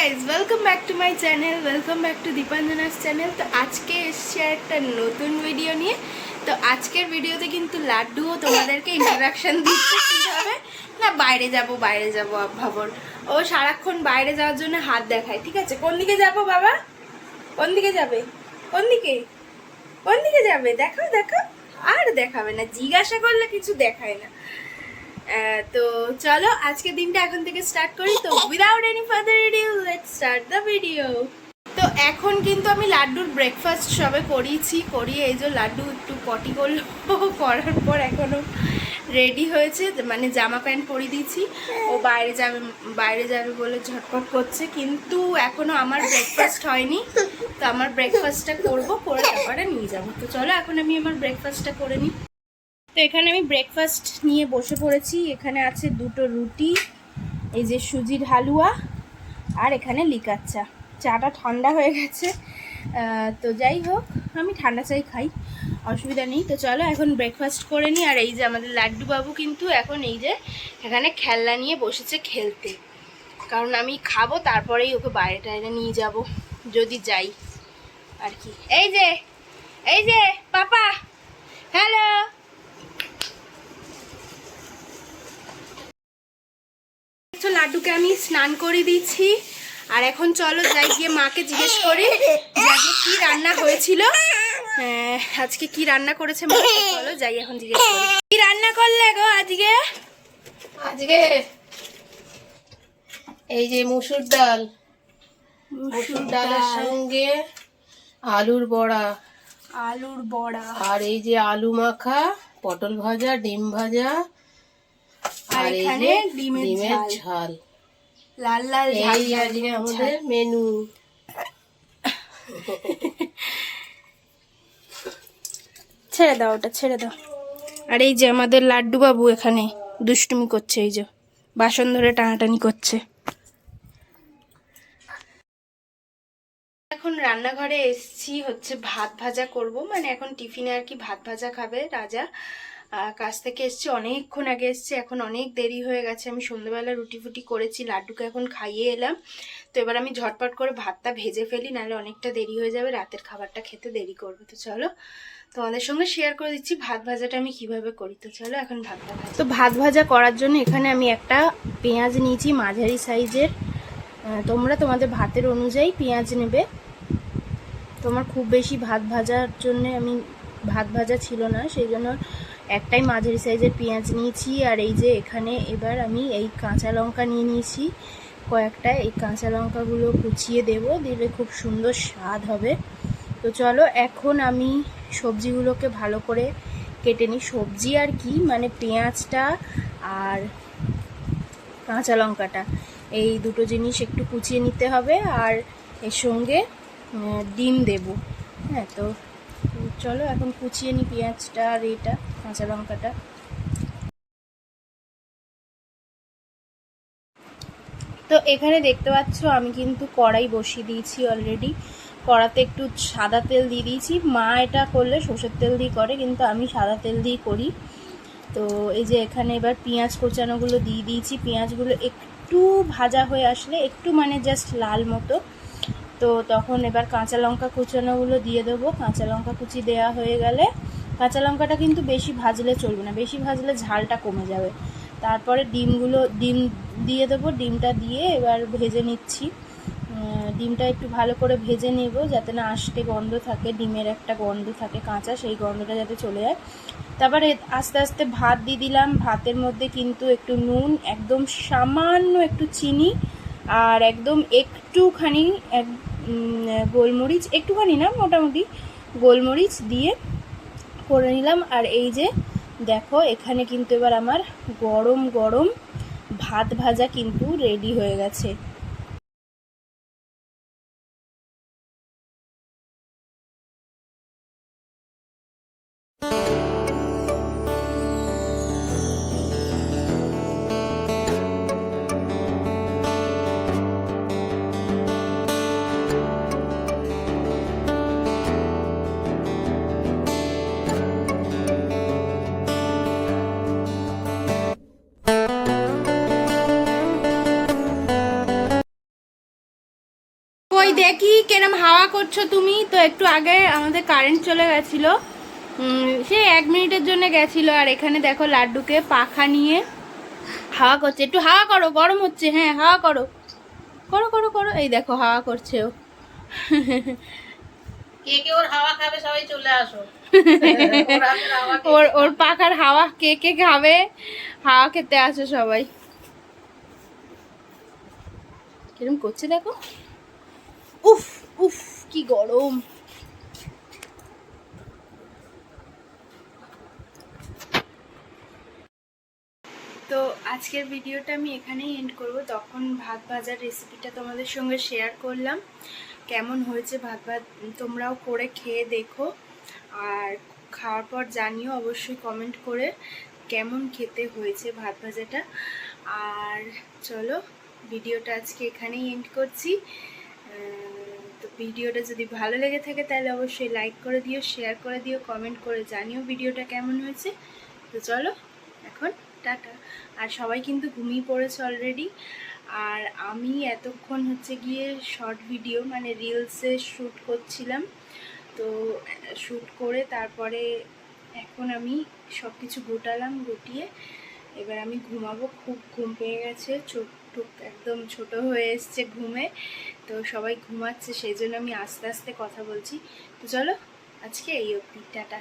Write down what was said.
Guys welcome back to my channel welcome back to Dipanjana's channel তো আজকে এসছি একটা নতুন ভিডিও নিয়ে। তো আজকের ভিডিওতে কিন্তু লাড্ডুও তোমাদেরকে ইন্ট্রোডাকশন দিচ্ছে কীভাবে? না, বাইরে যাব বাইরে যাব ভাবর ও সারাক্ষণ বাইরে যাওয়ার জন্য হাত দেখায়, ঠিক আছে? কোন দিকে যাব বাবা? কোন দিকে যাবে? কোন দিকে? কোন দিকে যাবে? দেখো দেখো আর দেখাবে না, জিজ্ঞাসা করলে কিছু দেখায় না। তো চলো আজকে দিনটা এখন থেকে স্টার্ট করি। তো without any further ado let's start the video তো এখন কিন্তু আমি লাড্ডুর ব্রেকফাস্ট সবে করিয়েছি, করিয়ে এই যে লাড্ডু একটু পটি করল, করার পর এখনও রেডি হয়েছে। মানে জামা প্যান্ট পরিয়ে দিয়েছি। ও বাইরে যাবে বাইরে যাবে বলে ঝটপট করছে, কিন্তু এখনও আমার ব্রেকফাস্ট হয়নি। তো আমার ব্রেকফাস্টটা করব, করে তারপরে নিয়ে যাব। তো চলো, এখন আমি আমার ব্রেকফাস্টটা করে নিই। এখানে আমি ব্রেকফাস্ট নিয়ে বসে পড়েছি। এখানে আছে দুটো রুটি, এই যে সুজির হালুয়া আর এখানে লিকার চা চাটা ঠান্ডা হয়ে গেছে তো যাই হোক, আমি ঠান্ডা চাই খাই, অসুবিধা নেই। তো চলো এখন ব্রেকফাস্ট করে নিই আর এই যে আমাদের লাড্ডু বাবু কিন্তু এখন এই যে এখানে খেলনা নিয়ে বসেছে খেলতে। কারণ আমি খাব, তারপরেই ওকে বাইরে টাইরে নিয়ে যাব, যদি যাই আর কি। এই যে এই যে, পাপা, হ্যালো তো লাড্ডুকে আমি স্নান করে দিচ্ছি আর এখন চলো যাই গিয়ে মাকে জিজ্ঞেস করি যে আজকে কি রান্না হয়েছিল। হ্যাঁ, আজকে কি রান্না করেছে মা? চলো যাই এখন জিজ্ঞেস করি। কি রান্না করলে গো আজকে? আজকে এই যে মুসুর ডাল। মুসুর ডালের সঙ্গে আলুর বড়া। আলুর বড়া। আর এই যে আলু মাখা পটল ভাজা ডিম ভাজা আর এখানে ডিমের ডিমের ঝাল। লাল লাল ঝাল এই আজকে আমাদের মেনু। ছেড়ে দাও ওটা ছেড়ে দাও। আর এই যে আমাদের লাড্ডু বাবু এখানে দুষ্টুমি করছে এই যে বাসন ধরে টানাটানি করছে। এখন রান্নাঘরে এসছি হচ্ছে ভাত ভাজা করব। মানে এখন টিফিনে আর কি ভাত ভাজা খাবে রাজা। কাজ থেকে এসছি, অনেকক্ষণ আগে এসছি, এখন অনেক দেরি হয়ে গেছে, আমি সন্ধ্যেবেলা রুটি ফুটি করেছি, লাড্ডুকে এখন খাইয়ে এলাম। তো এবার আমি ঝটপট করে ভাতটা ভেজে ফেলি, নাহলে অনেকটা দেরি হয়ে যাবে, রাতের খাবারটা খেতে দেরি করবে। তো চলো, তোমাদের সঙ্গে শেয়ার করে দিচ্ছি ভাত ভাজাটা আমি কীভাবে করি। তো চলো, এখন ভাতটা ভাজা। তো ভাত ভাজা করার জন্য এখানে আমি একটা পেঁয়াজ নিয়েছি, মাঝারি সাইজের। তোমরা তোমাদের ভাতের অনুযায়ী পেঁয়াজ নেবে। তোমার খুব বেশি ভাত ভাজার জন্য আমি, ভাত ভাজা ছিল না, সেই জন্য একটাই মাঝারি সাইজের পেঁয়াজ নিয়েছি আর এই যে এখানে এবার আমি এই কাঁচা লঙ্কা নিয়ে নিয়েছি। কয়েকটা এই কাঁচা লঙ্কাগুলো কুচিয়ে দেব, দিলে খুব সুন্দর স্বাদ হবে। তো চলো, এখন আমি সবজিগুলোকে ভালো করে কেটে নিই। সবজি আর কি মানে পেঁয়াজটা আর কাঁচা লঙ্কাটা, এই দুটো জিনিস একটু কুচিয়ে নিতে হবে। আর এর সঙ্গে ডিম দেব। হ্যাঁ তো চলো এখন কুচিয়ে নিই পেঁয়াজটা আর এটা, কাঁচা লঙ্কাটা। তো এখানে দেখতে পাচ্ছ, আমি কিন্তু কড়াই বসিয়ে দিয়েছি অলরেডি কড়াতে একটু সাদা তেল দিয়ে দিয়েছি। মা এটা করলে সর্ষের তেল দিয়ে করে, কিন্তু আমি সাদা তেল দিয়ে করি। তো এই যে এখানে এবার পেঁয়াজ কোচানোগুলো দিয়ে দিয়েছি। পেঁয়াজগুলো একটু ভাজা হয়ে আসলে একটু মানে জাস্ট লাল মতো। তো তখন এবার কাঁচা লঙ্কা কুচানোগুলো দিয়ে দেবো। কাঁচা লঙ্কা কুচি দেওয়া হয়ে গেলে কাঁচা লঙ্কাটা কিন্তু বেশি ভাজলে চলবে না, বেশি ভাজলে ঝালটা কমে যাবে। তারপরে ডিমগুলো, ডিম দিয়ে দেবো, ডিমটা দিয়ে এবার ভেজে নিচ্ছি। ডিমটা একটু ভালো করে ভেজে নেব যাতে না আষ্টে গন্ধ থাকে, ডিমের একটা গন্ধ থাকে কাঁচা, সেই গন্ধটা যাতে চলে যায়। তারপরে আস্তে আস্তে ভাত দিয়ে দিলাম। ভাতের মধ্যে কিন্তু একটু নুন, একদম সামান্য একটু চিনি আর একদম একটুখানি, এক গোলমরিচ, একটুখানি না, মোটামুটি গোলমরিচ দিয়ে করে নিলাম। আর এই যে দেখো, এখানে কিন্তু এবার আমার গরম গরম ভাত ভাজা কিন্তু রেডি হয়ে গেছে। করছ তুমি? তো একটু আগে আমাদের কারেন্ট চলে গেছিল। সেই এক মিনিটের জন্য গেছিল আর এখানে দেখো লাড্ডুকে পাখা নিয়ে হাওয়া করছে। একটু হাওয়া করো গরম হচ্ছে হ্যাঁ হাওয়া করো। করো করো করো। এই দেখো হাওয়া করছে ও। কে কে ওর হাওয়া খাবে সবাই চলে আসো। হাওয়া ওর ওর পাখার হাওয়া কে কে খাবে? হাওয়া খেতে আসো সবাই। কিরম করছে দেখো। উফ! উফ, কি গরম। তো আজকের ভিডিওটা আমি এখানেই এন্ড করব। তখন ভাত ভাজার রেসিপিটা তোমাদের সঙ্গে শেয়ার করলাম। কেমন হয়েছে ভাত ভাত, তোমরাও করে খেয়ে দেখো। আর খাওয়ার পর জানিও অবশ্যই কমেন্ট করে কেমন খেতে হয়েছে ভাত ভাজাটা। আর চলো, ভিডিওটা আজকে এখানেই এন্ড করছি। ভিডিওটা যদি ভালো লেগে থাকে তাহলে অবশ্যই লাইক করে দিও শেয়ার করে দিও কমেন্ট করে জানিও ভিডিওটা কেমন হয়েছে। তো চলো, এখন টাটা। আর সবাই কিন্তু ঘুমিয়ে পড়েছে অলরেডি আর আমি এতক্ষণ হচ্ছে গিয়ে শর্ট ভিডিও মানে রিলসে শ্যুট করছিলাম। তো শ্যুট করে তারপরে এখন আমি সব কিছু গোটালাম, গুটিয়ে। এবার আমি ঘুমাবো, খুব ঘুম পেয়ে গেছে, চোখ টুক একদম ছোট হয়ে এসছে ঘুমে, তো সবাই ঘুমাচ্ছে, সেই জন্য আমি আস্তে আস্তে কথা বলছি। তো চলো, আজকে এই অবধি, টাটা।